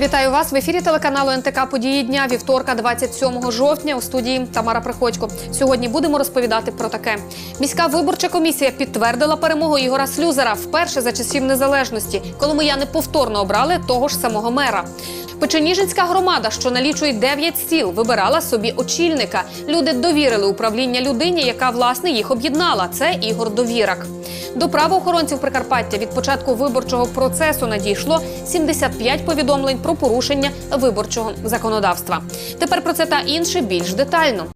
вітаю вас в ефірі телеканалу НТК Події дня вівторка, 27 жовтня. У студії Тамара Приходько. Сьогодні будемо розповідати про таке. Міська виборча комісія підтвердила перемогу Ігора Слюзера вперше за часів незалежності, коли мияни повторно обрали того ж самого мера. Печеніжинська громада, що налічує 9 сіл, вибирала собі очільника. Люди довірили управління людині, яка власне їх об'єднала. Це Ігор Довірак. До правоохоронців Прикарпаття від початку виборчого процесу надійшло 75 повідомлень про порушення виборчого законодавства. Тепер про це та інше більш детально.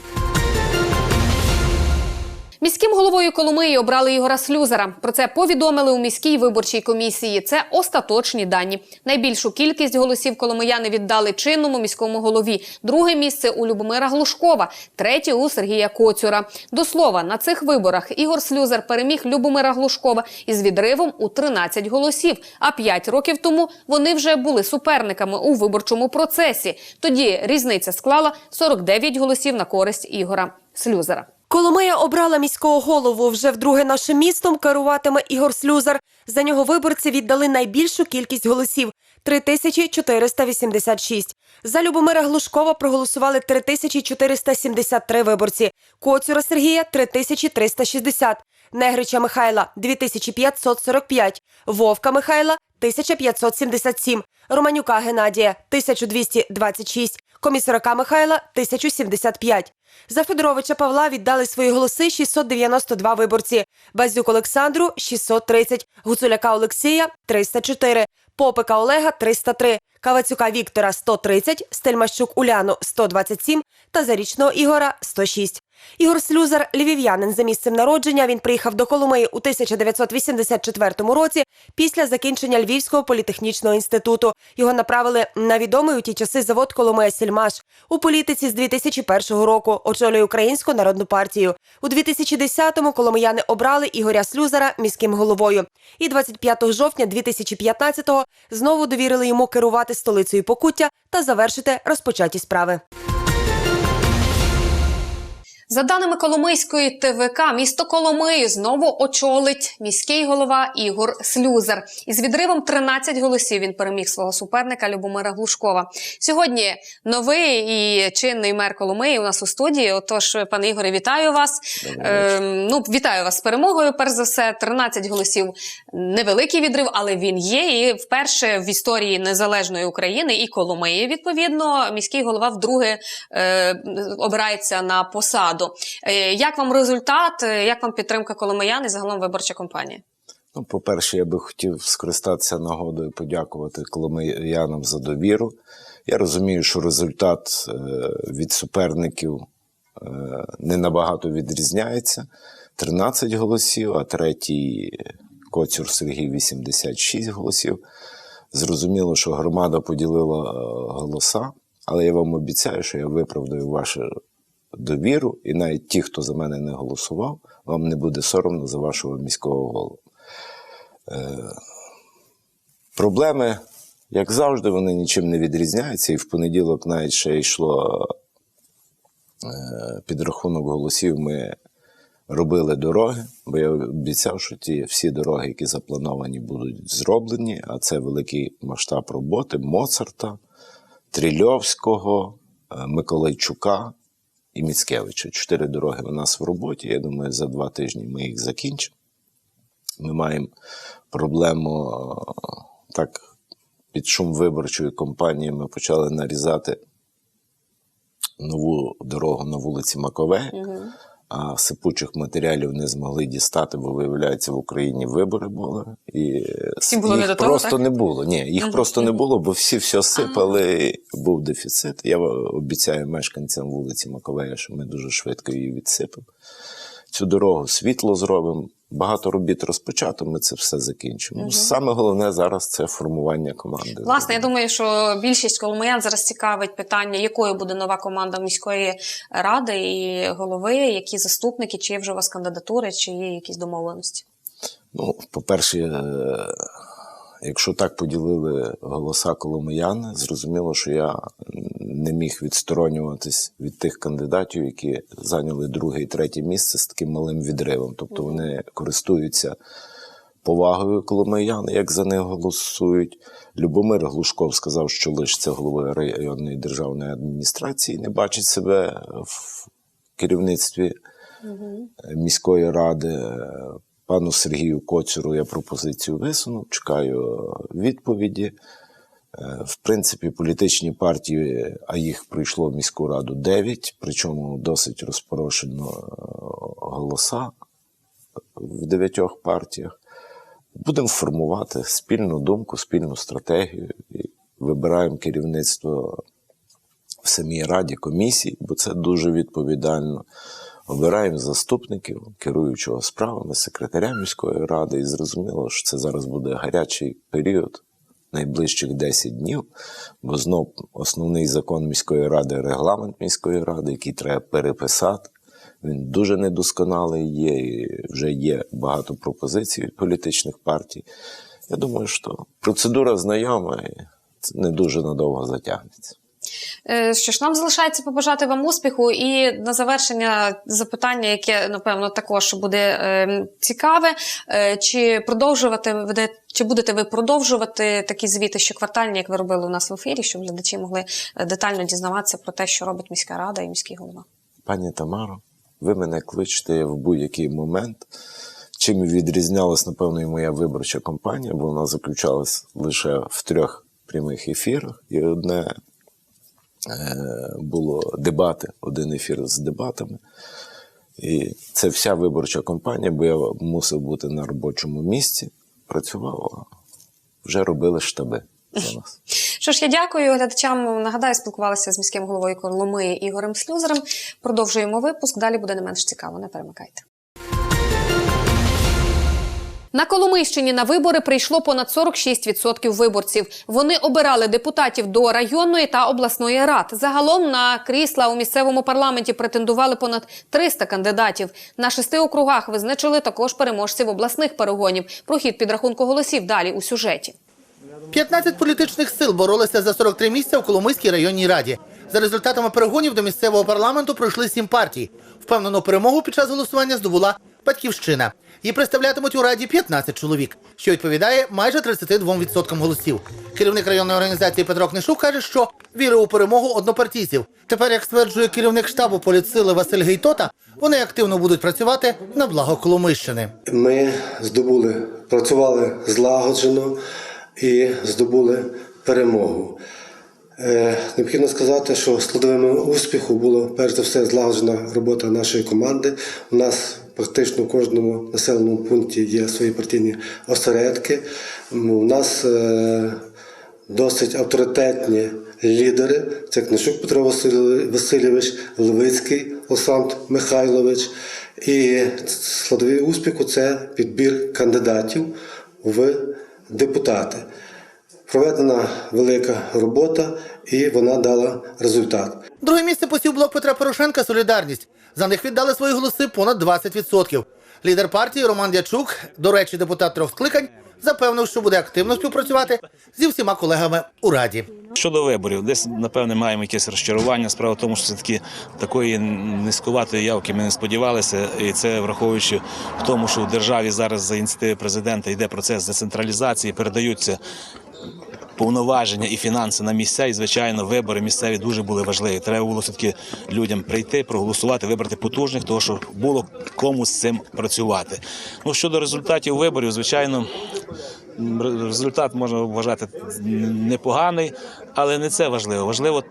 Міським головою Коломиї обрали Ігора Слюзера. Про це повідомили у міській виборчій комісії. Це остаточні дані. Найбільшу кількість голосів коломияни віддали чинному міському голові. Друге місце у Любомира Глушкова, третє у Сергія Коцюра. До слова, на цих виборах Ігор Слюзер переміг Любомира Глушкова із відривом у 13 голосів. А п'ять років тому вони вже були суперниками у виборчому процесі. Тоді різниця склала 49 голосів на користь Ігора Слюзера. Коломия обрала міського голову. Вже вдруге нашим містом керуватиме Ігор Слюзар. За нього виборці віддали найбільшу кількість голосів 3486. За Любомира Глушкова проголосували 3473 виборці. Коцюра Сергія 3360. Негрича Михайла 2545. Вовка Михайла 1577. Романюка Геннадія 1226. Комісарака Михайла 1075. За Федоровича Павла віддали свої голоси 692 виборці. Базюк Олександру 630, Гуцуляка Олексія 304, Попика Олега 303, Кавацюка Віктора 130, Стельмащук Уляну 127 та Зарічного Ігора 106. Ігор Слюзар – львів'янин за місцем народження. Він приїхав до Коломиї у 1984 році після закінчення Львівського політехнічного інституту. Його направили на відомий у ті часи завод Коломия Сільмаш. У політиці з 2001 року очолює Українську народну партію. У 2010-му коломияни обрали Ігоря Слюзара міським головою. І 25 жовтня 2015-го знову довірили йому керувати столицею Покуття та завершити розпочаті справи. За даними Коломийської ТВК, місто Коломиї знову очолить міський голова Ігор Слюзер. Із відривом 13 голосів він переміг свого суперника Любомира Глушкова. Сьогодні новий і чинний мер Коломиї у нас у студії. Отож, пане Ігоре, вітаю вас. Ем, ну, вітаю вас з перемогою. Перш за все, 13 голосів. Невеликий відрив, але він є. І вперше в історії незалежної України і Коломиї, відповідно, міський голова вдруге е, обирається на посаду. Е, Як вам результат? Е, Як вам підтримка коломиян і загалом виборча кампанія? Ну, по-перше, я би хотів скористатися нагодою подякувати коломиянам за довіру. Я розумію, що результат е, від суперників не набагато відрізняється. 13 голосів, а третій Коцюр Сергій 86 голосів. Зрозуміло, що громада поділила голоса, але я вам обіцяю, що я виправдаю вашу довіру, і навіть ті, хто за мене не голосував, вам не буде соромно за вашого міського голову. Проблеми, як завжди, вони нічим не відрізняються. І в понеділок навіть ще йшло е, підрахунок голосів. Ми робили дороги, бо я обіцяв, що ті всі дороги, які заплановані, будуть зроблені. А це великий масштаб роботи Моцарта, Трильовського, е, Миколайчука і Міцкевича. Чотири дороги у нас в роботі. Я думаю, за два тижні ми їх закінчимо. Ми маємо проблему е, так під шум виборчої кампанії. Ми почали нарізати нову дорогу на вулиці Макове, а сипучих матеріалів не змогли дістати, бо виявляється, в Україні вибори були. І всі було їх не того, просто так? не було. Ні, їх Мгм. просто не було, бо всі все сипали, був дефіцит. Я обіцяю мешканцям вулиці Маковея, що ми дуже швидко її відсипемо. Цю дорогу світло зробимо. Багато робіт розпочато, ми це все закінчимо. Саме головне зараз це формування команди. Власне, я думаю, що більшість коломиян зараз цікавить питання, якою буде нова команда міської ради і голови, які заступники, чи є вже у вас кандидатури, чи є якісь домовленості. Ну, по-перше, е, якщо так поділили голоса коломияни, зрозуміло, що я не міг відсторонюватись від тих кандидатів, які зайняли друге і третє місце з таким малим відривом. Тобто вони користуються повагою коломияни, як за них голосують. Любомир Глушков сказав, що лишиться головою районної державної адміністрації, не бачить себе в керівництві міської ради. Пану Сергію Коцюру я пропозицію висунув, чекаю відповіді. Е, В принципі, політичні партії, а їх прийшло в міську раду 9, причому досить розпорошено е, голоса в дев'ятьох партіях. Будемо формувати спільну думку, спільну стратегію і вибираємо керівництво в самій раді комісії, бо це дуже відповідально. Обираємо заступників, керуючого справами, секретаря міської ради, і зрозуміло, що це зараз буде гарячий період найближчих 10 днів, бо знов основний закон міської ради, регламент міської ради, який треба переписати. Він дуже недосконалий є, і вже є багато пропозицій від політичних партій. Я думаю, що процедура знайома і це не дуже надовго затягнеться. Е, Що ж, нам залишається побажати вам успіху, і на завершення запитання, яке напевно також буде е, цікаве. Е, чи продовжувати чи будете ви продовжувати такі звіти щоквартальні, як ви робили у нас в ефірі, щоб глядачі могли е, детально дізнаватися про те, що робить міська рада і міський голова? Пані Тамаро, ви мене кличете в будь-який момент. Чим відрізнялась, напевно, і моя виборча кампанія, бо вона заключалась лише в трьох прямих ефірах. І одне було дебати, один ефір з дебатами. І це вся виборча кампанія, бо я мусив бути на робочому місці, працював, вже робили штаби. Що ж, я дякую глядачам. Нагадаю, спілкувалися з міським головою Коломиї Ігорем Слюзером. Продовжуємо випуск. Далі буде не менш цікаво. Не перемикайте. На Коломийщині на вибори прийшло понад 46% виборців. Вони обирали депутатів до районної та обласної рад. Загалом на крісла у місцевому парламенті претендували понад 300 кандидатів. На шести округах визначили також переможців обласних перегонів. Про хід підрахунку голосів далі у сюжеті. 15 політичних сил боролися за 43 місця в Коломийській районній раді. За результатами перегонів до місцевого парламенту пройшли сім партій. Впевнену перемогу під час голосування здобула Батьківщина. Її представлятимуть у раді 15 чоловік, що відповідає майже 32% голосів. Керівник районної організації Петро Книшук каже, що вірив у перемогу однопартійців. Тепер, як стверджує керівник штабу політсили Василь Гейтота, вони активно будуть працювати на благо Коломийщини. Ми здобули, працювали злагоджено і здобули перемогу. Е, необхідно сказати, що складовими успіху було перш за все злагоджена робота нашої команди. У нас практично в кожному населеному пункті є свої партійні осередки. У нас е, досить авторитетні лідери. Це Книшук Петро Васильович, Левицький Олександр Михайлович. І складовий успіху це підбір кандидатів в депутати. Проведена велика робота, і вона дала результат. Друге місце посів блок Петра Порошенка Солідарність. За них віддали свої голоси понад 20%. Лідер партії Роман Дячук, до речі, депутат трьох скликань, запевнив, що буде активно співпрацювати зі всіма колегами у раді. Щодо виборів, десь напевне маємо якесь розчарування. Справа в тому, що все таки такої низькуватої явки ми не сподівалися, і це враховуючи в тому, що в державі зараз за ініціативи президента йде процес децентралізації, передаються. Повноваження і фінанси на місця, і звичайно, вибори місцеві дуже були важливі. Треба було все таки людям прийти, проголосувати, вибрати потужних, тому що було кому з цим працювати. Ну щодо результатів виборів, звичайно, результат можна вважати непоганий, але не це важливо. Важливо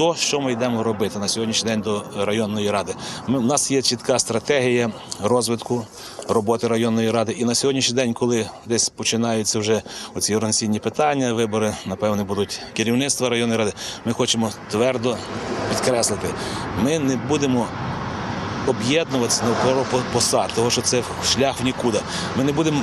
то, що ми йдемо робити на сьогоднішній день до районної ради. Ми, у нас є чітка стратегія розвитку роботи районної ради. І на сьогоднішній день, коли десь починаються вже оці організаційні питання, вибори, напевне, будуть керівництва районної ради. Ми хочемо твердо підкреслити, ми не будемо об'єднуватися навколо по- посад, тому що це шлях в нікуди. Ми не будемо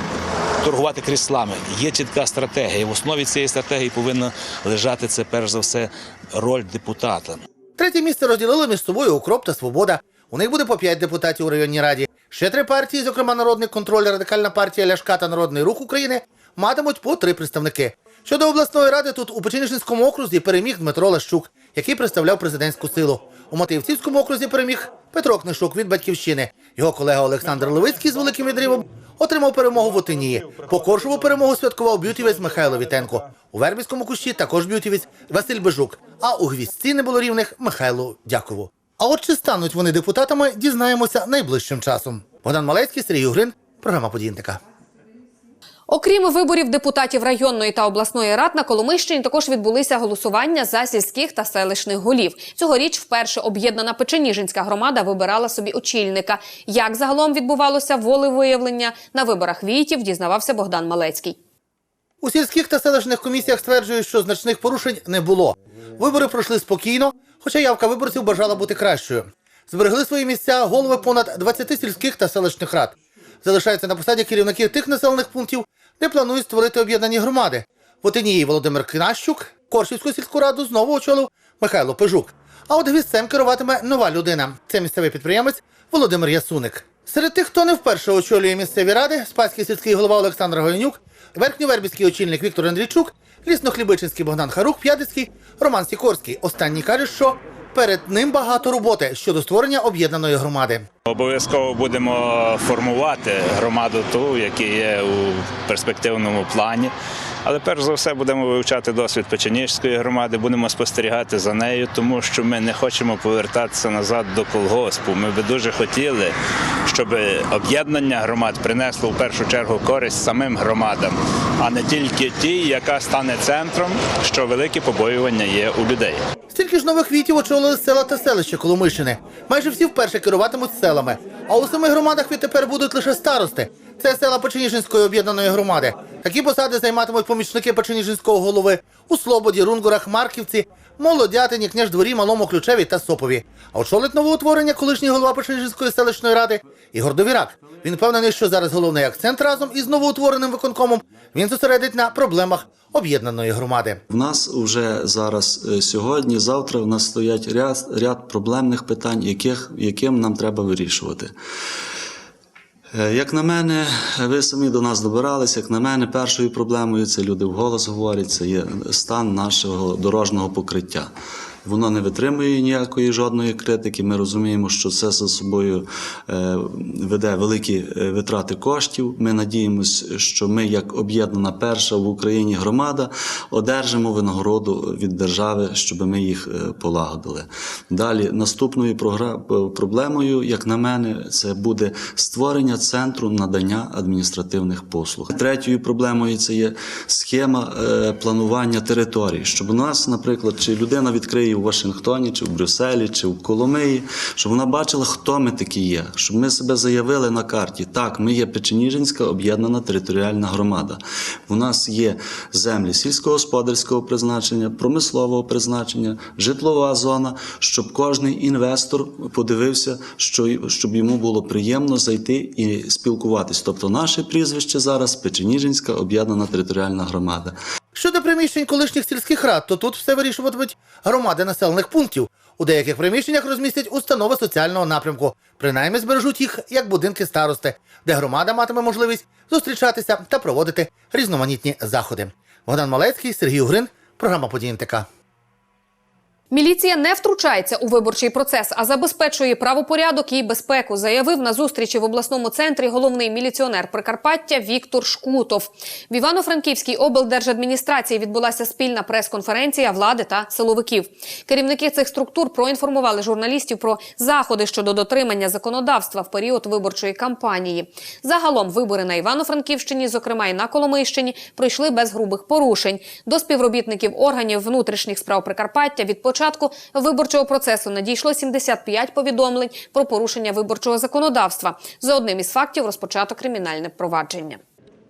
торгувати кріслами. Є чітка стратегія. В основі цієї стратегії повинна лежати це перш за все роль депутата. Третє місце розділили між собою Укроп та Свобода. У них буде по п'ять депутатів у районній раді. Ще три партії, зокрема Народний контроль, Радикальна партія Ляшка та Народний рух України, матимуть по три представники. Щодо обласної ради, тут у Печеніжинському окрузі переміг Дмитро Лещук, який представляв президентську силу. У Матиївцівському окрузі переміг Петро Книшук від батьківщини. Його колега Олександр Левицький з великим відривом отримав перемогу в Отинії. По Коршову перемогу святкував б'ютівець Михайло Вітенко. У Вербівському кущі також б'ютівець Василь Бежук. А у гвіздці не було рівних Михайлу Дякову. А от чи стануть вони депутатами, дізнаємося найближчим часом. Богдан Малецький, Сергій Угрин, програма «Подієнтика». Окрім виборів депутатів районної та обласної рад на Коломийщині також відбулися голосування за сільських та селищних голів. Цьогоріч вперше об'єднана Печеніжинська громада вибирала собі очільника. Як загалом відбувалося волевиявлення на виборах віїтів, дізнавався Богдан Малецький. У сільських та селищних комісіях стверджують, що значних порушень не було. Вибори пройшли спокійно, хоча явка виборців бажала бути кращою. Зберегли свої місця голови понад 20 сільських та селищних рад. Залишаються на посаді керівники тих населених пунктів, де планують створити об'єднані громади. Отинії Володимир Кнащук, Коршівську сільську раду знову очолив Михайло Пежук. А от гвіздцем керуватиме нова людина. Це місцевий підприємець Володимир Ясуник. Серед тих, хто не вперше очолює місцеві ради, Спаський сільський голова Олександр Голенюк, Верхньовербівський очільник Віктор Андрійчук, Ліснохлібичинський Богдан Харук, П'ядицький, Роман Сікорський. Останній каже, що перед ним багато роботи щодо створення об'єднаної громади. Обов'язково будемо формувати громаду ту, яка є у перспективному плані. Але перш за все будемо вивчати досвід Печеніжської громади, будемо спостерігати за нею, тому що ми не хочемо повертатися назад до колгоспу. Ми би дуже хотіли, щоб об'єднання громад принесло в першу чергу користь самим громадам, а не тільки тій, яка стане центром, що великі побоювання є у людей. Стільки ж нових вітів очолили села та селища Коломийщини. Майже всі вперше керуватимуть селами. А у самих громадах відтепер будуть лише старости. Це села Печеніжинської об'єднаної громади. Такі посади займатимуть помічники Печеніжинського голови у Слободі, Рунгурах, Марківці, Молодятині, Княждворі, Малому Ключеві та Сопові. А очолить новоутворення колишній голова Печеніжинської селищної ради Ігор Довірак. Він впевнений, що зараз головний акцент разом із новоутвореним виконкомом він зосередить на проблемах об'єднаної громади. В нас вже зараз е, сьогодні, завтра в нас стоять ряд, ряд проблемних питань, яких, яким нам треба вирішувати. Е, Як на мене, ви самі до нас добиралися. Як на мене, першою проблемою це люди вголос говорять, це є стан нашого дорожнього покриття. Воно не витримує ніякої жодної критики. Ми розуміємо, що це за собою е, веде великі е, витрати коштів. Ми надіємося, що ми, як об'єднана перша в Україні громада, одержимо винагороду від держави, щоб ми їх е, полагодили. Далі наступною проблемою, як на мене, це буде створення центру надання адміністративних послуг. Третьою проблемою це є схема планування територій, щоб у нас, наприклад, чи людина відкриє в Вашингтоні, чи в Брюсселі, чи в Коломиї, щоб вона бачила, хто ми такі є, щоб ми себе заявили на карті. Так, ми є Печеніжинська об'єднана територіальна громада. У нас є землі сільськогосподарського призначення, промислового призначення, житлова зона, щоб кожний інвестор подивився, що, щоб йому було приємно зайти і спілкуватись. Тобто наше прізвище зараз Печеніжинська об'єднана територіальна громада. Щодо приміщень колишніх сільських рад, то тут все вирішуватимуть громади населених пунктів. У деяких приміщеннях розмістять установи соціального напрямку. Принаймні збережуть їх як будинки старости, де громада матиме можливість зустрічатися та проводити різноманітні заходи. Богдан Малецький, Сергій Угрин, програма «Події НТК». Міліція не втручається у виборчий процес, а забезпечує правопорядок і безпеку, заявив на зустрічі в обласному центрі головний міліціонер Прикарпаття Віктор Шкутов. В Івано-Франківській облдержадміністрації відбулася спільна прес-конференція влади та силовиків. Керівники цих структур проінформували журналістів про заходи щодо дотримання законодавства в період виборчої кампанії. Загалом вибори на Івано-Франківщині, зокрема і на Коломийщині, пройшли без грубих порушень. До співробітників органів внутрішніх справ Прикарпаття від початку виборчого процесу надійшло 75 повідомлень про порушення виборчого законодавства. За одним із фактів розпочато кримінальне провадження.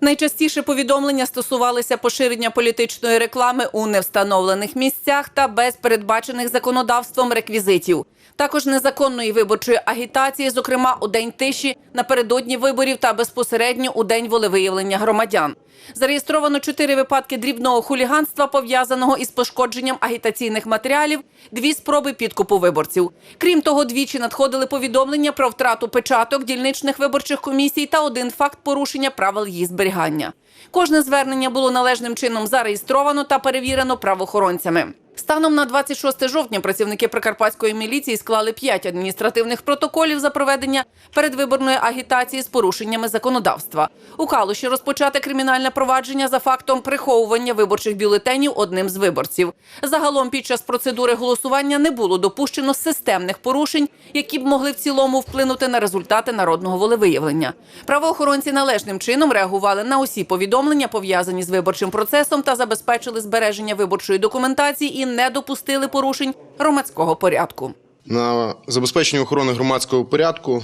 Найчастіше повідомлення стосувалися поширення політичної реклами у невстановлених місцях та без передбачених законодавством реквізитів. Також незаконної виборчої агітації, зокрема у день тиші, напередодні виборів та безпосередньо у день волевиявлення громадян. Зареєстровано чотири випадки дрібного хуліганства, пов'язаного із пошкодженням агітаційних матеріалів, дві спроби підкупу виборців. Крім того, двічі надходили повідомлення про втрату печаток дільничних виборчих комісій та один факт порушення правил її зберігання. Кожне звернення було належним чином зареєстровано та перевірено правоохоронцями. Станом на 26 жовтня працівники прикарпатської міліції склали 5 адміністративних протоколів за проведення передвиборної агітації з порушеннями законодавства. У Калуші розпочати кримінальне провадження за фактом приховування виборчих бюлетенів одним з виборців. Загалом під час процедури голосування не було допущено системних порушень, які б могли в цілому вплинути на результати народного волевиявлення. Правоохоронці належним чином реагували на усі повідомлення, пов'язані з виборчим процесом, та забезпечили збереження виборчої документації і не допустили порушень громадського порядку. На забезпечення охорони громадського порядку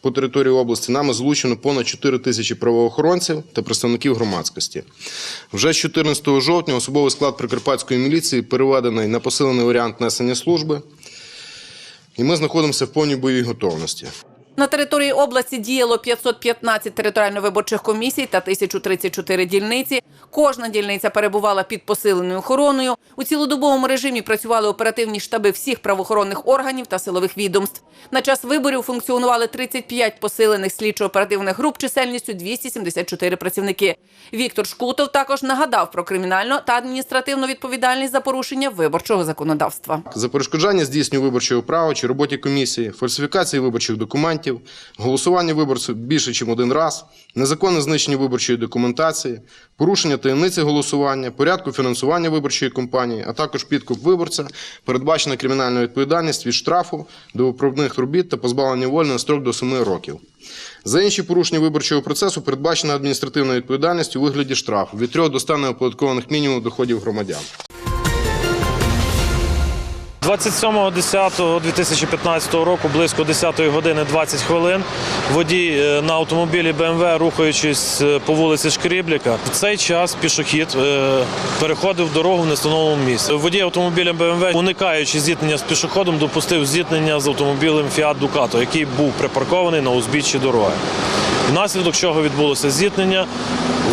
по території області нами залучено понад 4 тисячі правоохоронців та представників громадськості. Вже з 14 жовтня особовий склад Прикарпатської міліції переведений на посилений варіант несення служби, і ми знаходимося в повній бойовій готовності. На території області діяло 515 територіально-виборчих комісій та 1034 дільниці. Кожна дільниця перебувала під посиленою охороною. У цілодобовому режимі працювали оперативні штаби всіх правоохоронних органів та силових відомств. На час виборів функціонували 35 посилених слідчо-оперативних груп чисельністю 274 працівники. Віктор Шкутов також нагадав про кримінальну та адміністративну відповідальність за порушення виборчого законодавства. За перешкоджання здійснювання виборчого права чи роботі комісії, фальсифікації виборчих документів, голосування виборців більше, ніж один раз, незаконне знищення виборчої документації, порушення таємниці голосування, порядку фінансування виборчої кампанії, а також підкуп виборця, передбачена кримінальна відповідальність від штрафу до виправних робіт та позбавлення волі на строк до 7 років. За інші порушення виборчого процесу передбачена адміністративна відповідальність у вигляді штрафу від 3 до 100 неоподаткованих мінімумів доходів громадян. 27.10.2015 року, близько 10 години 20 хвилин, водій е, на автомобілі БМВ, рухаючись е, по вулиці Шкрібліка, в цей час пішохід е, переходив дорогу в нестановленому місці. Водій автомобіля БМВ, уникаючи зіткнення з пішоходом, допустив зіткнення з автомобілем Fiat Ducato, який був припаркований на узбіччі дороги. Внаслідок чого відбулося зіткнення.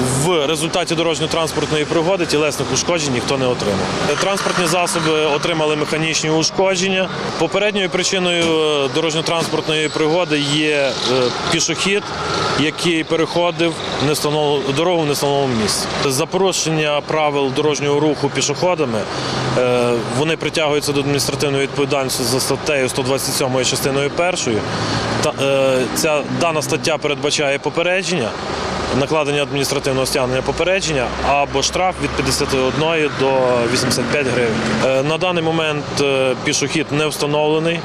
В результаті дорожньо-транспортної пригоди тілесних ушкоджень ніхто не отримав. Транспортні засоби отримали механічні ушкодження. Попередньою причиною е, дорожньо-транспортної пригоди є е, пішохід, який переходив дорогу в нестановленому місці. За порушення правил дорожнього руху пішоходами е, вони притягуються до адміністративної відповідальності за статтею 127 частиною першою. Ця дана стаття передбачає попередження накладення адміністративного стягнення попередження або штраф від 51 до 85 гривень. Е, На даний момент е, пішохід не встановлений.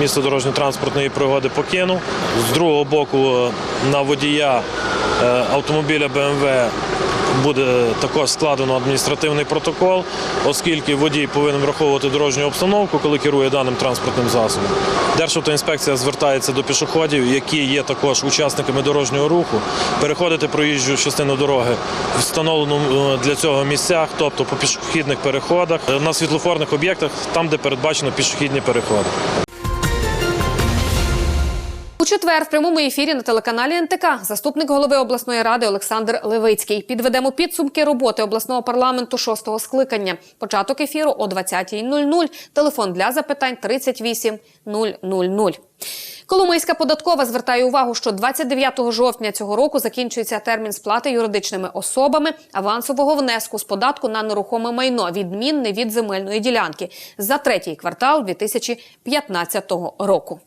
Місто дорожньо-транспортної пригоди покинув. З другого боку е, на водія автомобіля БМВ буде також складено адміністративний протокол, оскільки водій повинен враховувати дорожню обстановку, коли керує даним транспортним засобом. Державтоінспекція звертається до пішоходів, які є також учасниками дорожнього руху, переходити проїжджу частину дороги в встановленому е, для цього місцях, тобто по пішохідних переходах, е, на світлофорних об'єктах, там, де передбачено пішохідні переходи. Четвер в прямому ефірі на телеканалі НТК заступник голови обласної ради Олександр Левицький. Підведемо підсумки роботи обласного парламенту шостого скликання. Початок ефіру о 20.00. Телефон для запитань 38 000. Коломийська податкова звертає увагу, що 29 жовтня цього року закінчується термін сплати юридичними особами авансового внеску з податку на нерухоме майно, відмінне від земельної ділянки за третій квартал 2015 року.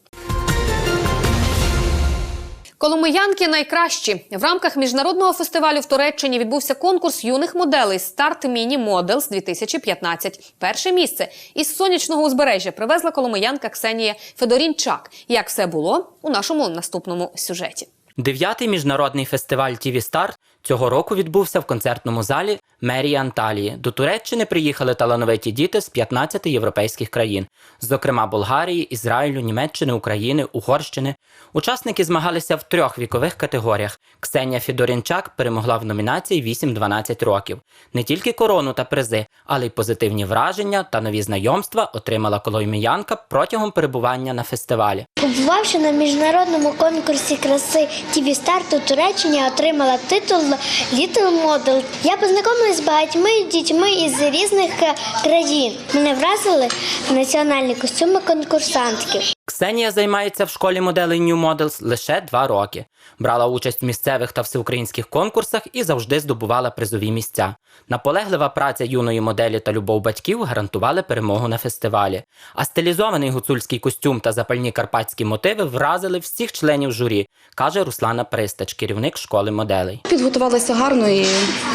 Коломиянки найкращі в рамках міжнародного фестивалю в Туреччині відбувся конкурс юних моделей Старт Міні Моделс 2015. Перше місце із сонячного узбережжя привезла коломиянка Ксенія Федорінчак. Як все було у нашому наступному сюжеті. Дев'ятий міжнародний фестиваль «ТІВІ Старт» цього року відбувся в концертному залі мерії Анталії. До Туреччини приїхали талановиті діти з 15 європейських країн, зокрема Болгарії, Ізраїлю, Німеччини, України, Угорщини, Учасники змагалися в трьох вікових категоріях. Ксенія Фідорінчак перемогла в номінації 8-12 років. Не тільки корону та призи, але й позитивні враження та нові знайомства отримала коломіянка протягом перебування на фестивалі. Побувавши на міжнародному конкурсі краси TV Start у Туреччині, отримала титул Little Model. Я познайомилася з багатьма дітьми із різних е, країн. Мене вразили національні костюми конкурсантків. Ксенія займається в школі моделей New Models лише два роки. Брала участь в місцевих та всеукраїнських конкурсах і завжди здобувала призові місця. Наполеглива праця юної моделі та любов батьків гарантували перемогу на фестивалі. А стилізований гуцульський костюм та запальні карпатські мотиви вразили всіх членів журі, каже Руслана Пристач, керівник школи моделей. Підготувалися гарно і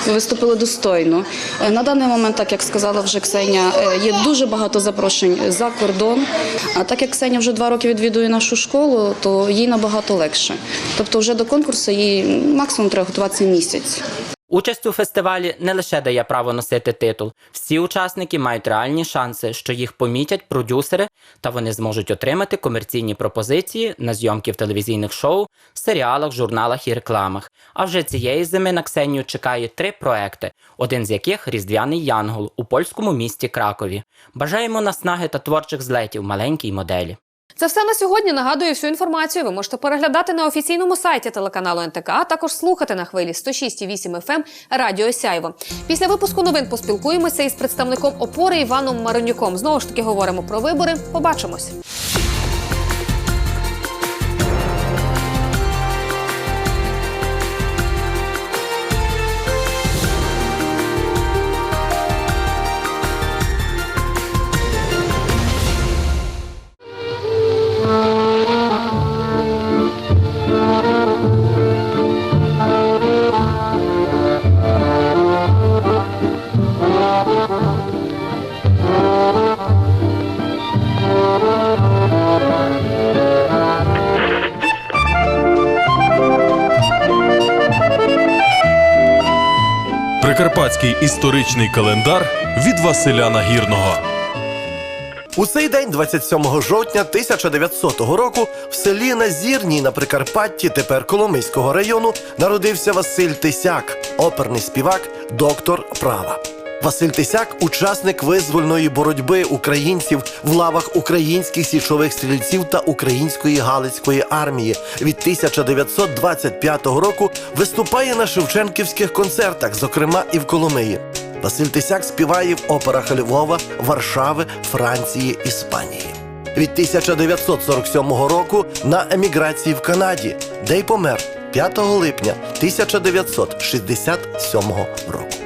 виступили достойно. Е, На даний момент, так як сказала вже Ксеня, е, є дуже багато запрошень за кордон. А так як Ксеня вже два роки відвідує нашу школу, то їй набагато легше. Тобто, вже до конкурсу їй максимум треба готуватися місяць. Участь у фестивалі не лише дає право носити титул. Всі учасники мають реальні шанси, що їх помітять продюсери, та вони зможуть отримати комерційні пропозиції на зйомки в телевізійних шоу, серіалах, журналах і рекламах. А вже цієї зими на Ксенію чекає три проекти, один з яких Різдвяний Янгол у польському місті Кракові. Бажаємо наснаги та творчих злетів маленькій моделі. Це все на сьогодні. Нагадую, всю інформацію ви можете переглядати на офіційному сайті телеканалу НТК, а також слухати на хвилі 106,8 FM Радіо Сяйво. Після випуску новин поспілкуємося із представником опори Іваном Маронюком. Знову ж таки говоримо про вибори. Побачимось. Прикарпатський історичний календар від Василя Нагірного. У цей день, 27 жовтня 1900 року, в селі Назірній на Прикарпатті, тепер Коломийського району, народився Василь Тисяк, оперний співак, доктор права. Василь Тисяк учасник визвольної боротьби українців в лавах українських січових стрільців та української галицької армії. Від 1925 року виступає на шевченківських концертах, зокрема і в Коломиї. Василь Тисяк співає в операх Львова, Варшави, Франції, Іспанії. Від 1947 року на еміграції в Канаді, де й помер 5 липня 1967 року.